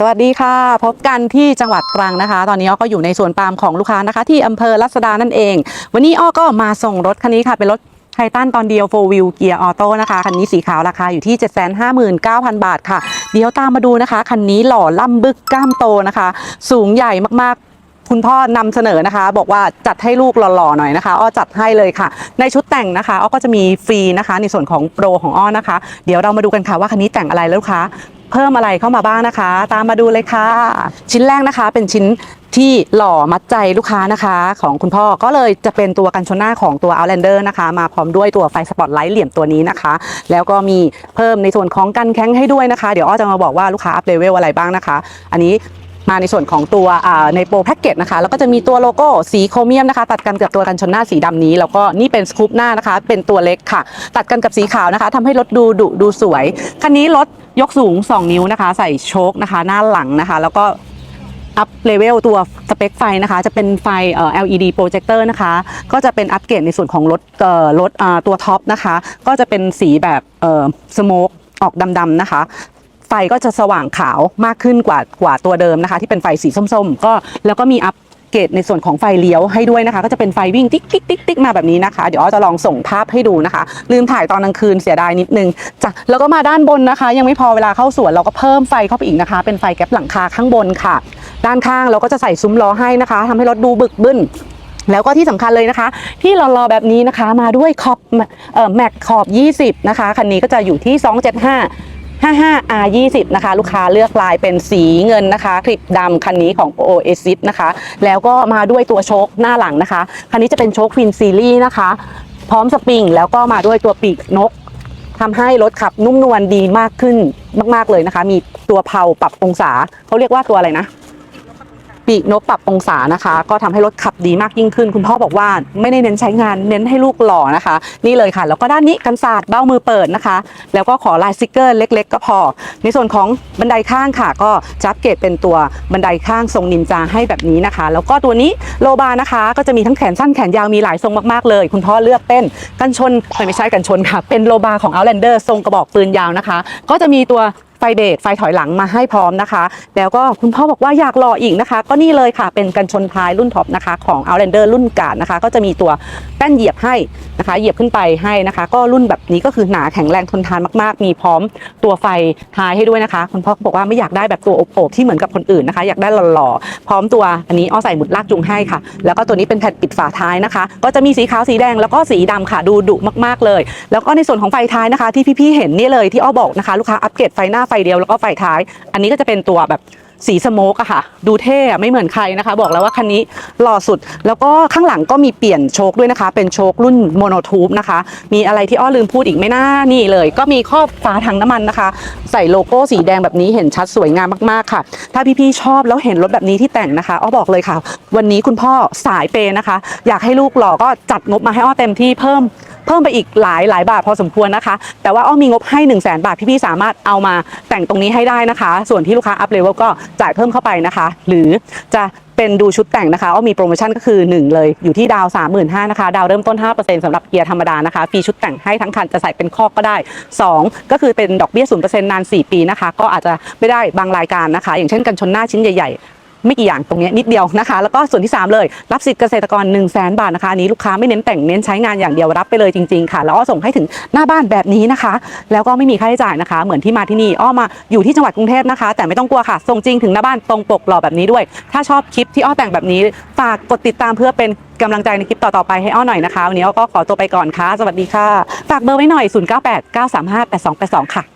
สวัสดีค่ะ พบกันที่จังหวัดตรังนะคะ ตอนนี้อ้อก็อยู่ในสวนปาล์มของลูกค้านะคะ ที่อำเภอลัษดานั่นเอง วันนี้อ้อก็มาส่งรถคันนี้ค่ะ เป็นรถไททันตอนเดียว4 wheel เกียร์ออโต้นะคะ คันนี้สีขาวราคาอยู่ที่ 759,000 บาทค่ะ เดี๋ยวตามมาดูนะคะ คันนี้หล่อล่ำบึกกล้ามโตนะคะ สูงใหญ่มากๆ คุณพ่อนำเสนอนะคะ บอกว่าจัดให้ลูกหล่อๆหน่อยนะคะ อ้อจัดให้เลยค่ะ ในชุดแต่งนะคะ อ้อก็จะมีฟรีนะคะ ในส่วนของโปรของอ้อนะคะ เดี๋ยวเรามาดูกันค่ะว่าคันนี้แต่งอะไรแล้วลูกค้า เพิ่มอะไรเข้ามาบ้างนะคะ ตามมาดูเลยค่ะ ชิ้นแรกนะคะเป็นชิ้นที่หล่อมัดใจลูกค้านะคะ ของคุณพ่อก็เลยจะเป็นตัวกันชนหน้าของตัว Outlander นะคะ มาพร้อมด้วยตัวไฟสปอตไลท์เหลี่ยมตัวนี้นะคะ แล้วก็มีเพิ่มในส่วนของกันแข้งให้ด้วยนะคะ เดี๋ยวอ้อจะมาบอกว่าลูกค้าอัพเลเวลอะไรบ้างนะคะ อันนี้ มาในส่วนของตัวในโปรแพ็กเกจนะคะแล้วก็จะมีตัวโลโก้สีโครเมียมนะคะ ตัดกันกับตัวกันชนหน้าสีดำนี้ แล้วก็นี่เป็นสกูปหน้านะคะ เป็นตัวเล็กค่ะ ตัดกันกับสีขาวนะคะทำให้รถดูดุดูสวย คันนี้รถยกสูง 2 นิ้วนะคะ ใส่โชคนะคะ หน้าหลังนะคะ แล้วก็อัพเลเวลตัวสเปคไฟนะคะ จะเป็นไฟเอ่อ LED โปรเจคเตอร์นะคะ ก็จะเป็นอัปเกรดในส่วนของรถเอ่อรถอ่าตัวท็อปนะคะ ก็จะเป็นสีแบบเออสโมกออกดำๆนะคะ ไฟก็จะสว่างขาวมากขึ้นกว่ากว่าตัวเดิมนะคะ ที่เป็นไฟสีส้มๆ ก็แล้วก็มีอัปเกรดในส่วนของไฟเลี้ยวให้ด้วยนะคะ ก็จะเป็นไฟวิ่งติ๊กติ๊กติ๊กติ๊กมาแบบนี้นะคะ เดี๋ยวอ้อจะลองส่งภาพให้ดูนะคะ ลืมถ่ายตอนกลางคืนเสียดายนิดนึงจ้ะแล้วก็มาด้านบนนะคะ ยังไม่พอเวลาเข้าสวนเราก็เพิ่มไฟเข้าไปอีกนะคะ เป็นไฟแก๊ปหลังคาข้างบนค่ะ ด้านข้างเราก็จะใส่ซุ้มล้อให้นะคะทำให้รถดูบึกบึ้นแล้วก็ที่สำคัญเลยนะคะ ที่หล่อๆแบบนี้นะคะมาด้วยขอบแม็กขอบ 20 นะคะคันนี้ก็จะอยู่ที่ 275 55 R 20นะคะ ลูกค้าเลือกลายเป็นสีเงินนะคะ คลิปดำคันนี้ของ Oasis นะคะ แล้วก็มาด้วยตัวโชคหน้าหลังนะคะ คันนี้จะเป็นโชคฟินซีรีส์นะคะ พร้อมสปริงแล้วก็มาด้วยตัวปีกนกทำให้รถขับนุ่มนวลดีมากขึ้นมาก ๆ เลยนะคะ มีตัวเพลาปรับองศาเขาเรียกว่าตัวอะไรนะ ปีกนกปรับองศานะคะ ก็ทำให้รถขับดีมากยิ่งขึ้น คุณพ่อบอกว่าไม่ได้เน้นใช้งานเน้นให้ลูกหล่อนะคะ นี่เลยค่ะ แล้วก็ด้านนี้กันศาสตร์เบ้ามือเปิดนะคะ แล้วก็ขอลายสติกเกอร์เล็ก ๆ ก็พอ ในส่วนของบันไดข้างค่ะ ก็จับเกตเป็นตัวบันไดข้างทรงนินจาให้แบบนี้นะคะ แล้วก็ตัวนี้โลบานะคะ ก็จะมีทั้งแขนสั้นแขนยาวมีหลายทรงมากๆเลย คุณพ่อเลือกเป็นกันชนไม่ใช่กันชนค่ะ เป็นโลบาของ Outlander ทรงกระบอกปืนยาวนะคะ ก็จะมีตัวไฟเบรกไฟถอยหลังมาให้พร้อมนะคะ แล้วก็คุณพ่อบอกว่าอยากรออีกนะคะ ก็นี่เลยค่ะเป็นกันชนท้ายรุ่นท็อปนะคะของ Outlander รุ่นกาดนะคะ ก็จะมีตัวแป้นเหยียบให้นะคะ เหยียบขึ้นไปให้นะคะ ก็รุ่นแบบนี้ก็คือหนาแข็งแรงทนทานมากๆ มีพร้อมตัวไฟท้ายให้ด้วยนะคะ คุณพ่อบอกว่าไม่อยากได้แบบตัวโอบๆที่เหมือนกับคนอื่นนะคะ อยากได้หล่อๆพร้อมตัวอันนี้อ้อใส่หมุดลากจูงให้ค่ะ แล้วก็ตัวนี้เป็นแผ่นปิดฝาท้ายนะคะ ก็จะมีสีขาวสีแดงแล้วก็สีดำค่ะดูดุมาก ๆเลย แล้วก็ในส่วนของไฟท้ายนะคะ ที่พี่ๆเห็นนี่เลยที่อ้อบอกนะคะลูกค้าอัปเกรดไฟหน้าไฟเดียวแล้วก็ไฟท้าย อันนี้ก็จะเป็นตัวแบบสีสโมกอะค่ะ ดูเท่ไม่เหมือนใครนะคะ บอกแล้วว่าคันนี้หล่อสุด แล้วก็ข้างหลังก็มีเปลี่ยนโชคด้วยนะคะ เป็นโชครุ่นโมโนทูบนะคะ มีอะไรที่อ้อลืมพูดอีกไม่น่านี่เลย ก็มีครอบฝาถังน้ำมันนะคะ ใส่โลโก้สีแดงแบบนี้เห็นชัดสวยงามมากๆค่ะ ถ้าพี่ๆชอบแล้วเห็นรถแบบนี้ที่แต่งนะคะอ้อบอกเลยค่ะ วันนี้คุณพ่อสายเปย์นะคะ อยากให้ลูกหล่อก็จัดงบมาให้อ้อเต็มที่เพิ่ม เพิ่มไปอีกหลายหลายบาทพอสมควรนะคะ แต่ว่าอ้อมีงบให้1 0 0 0 0แบาทพี่ๆสามารถเอามาแต่งตรงนี้ให้ได้นะคะ ส่วนที่ลูกค้าอัพเลเวลก็จ่ายเพิ่มเข้าไปนะคะ หรือจะเป็นดูชุดแต่งนะคะอ้อมีโปรโมชั่นก็คือ 1 เลยอยู่ที่ดาว 35,000นะคะ ดาวเริ่มต้น 5%สำหรับเกียร์ธรรมดานะคะฟรีชุดแต่งให้ทั้งคันจะใส่เป็นคอกก็ได้ 2 ก็คือเป็นดอกเบี้ย0%นาน 4 ปีนะคะ ก็อาจจะไม่ได้บางรายการนะคะ อย่างเช่นกันชนหน้าชิ้นใหญ่ๆ ไม่กี่อย่างตรงนี้นิดเดียวนะคะ แล้วก็ส่วนที่ 3 เลย รับสิทธิ์เกษตรกร 1 0 0 0 0แบาทนะคะอันนี้ลูกค้าไม่เน้นแต่งเน้นใช้งานอย่างเดียวรับไปเลยจริงๆค่ะ แล้วก็ส่งให้ถึงหน้าบ้านแบบนี้นะคะ แล้วก็ไม่มีค่าใช้จ่ายนะคะ เหมือนที่มาที่นี่อ้อมาอยู่ที่จังหวัดกรุงเทพนะคะ แต่ไม่ต้องกลัวค่ะส่งจริงถึงหน้าบ้านตรงปกหล่อแบบนี้ด้วย ถ้าชอบคลิปที่อ้อแต่งแบบนี้ฝากกดติดตามเพื่อเป็นกำลังใจในคลิปต่อๆไปให้อ้อหน่อยนะคะวันนี้อ้อก็ขอตัวไปก่อนค่ะสวัสดีค่ะฝากเบอร์ไว้หน่อย 0989358282 ค่ะ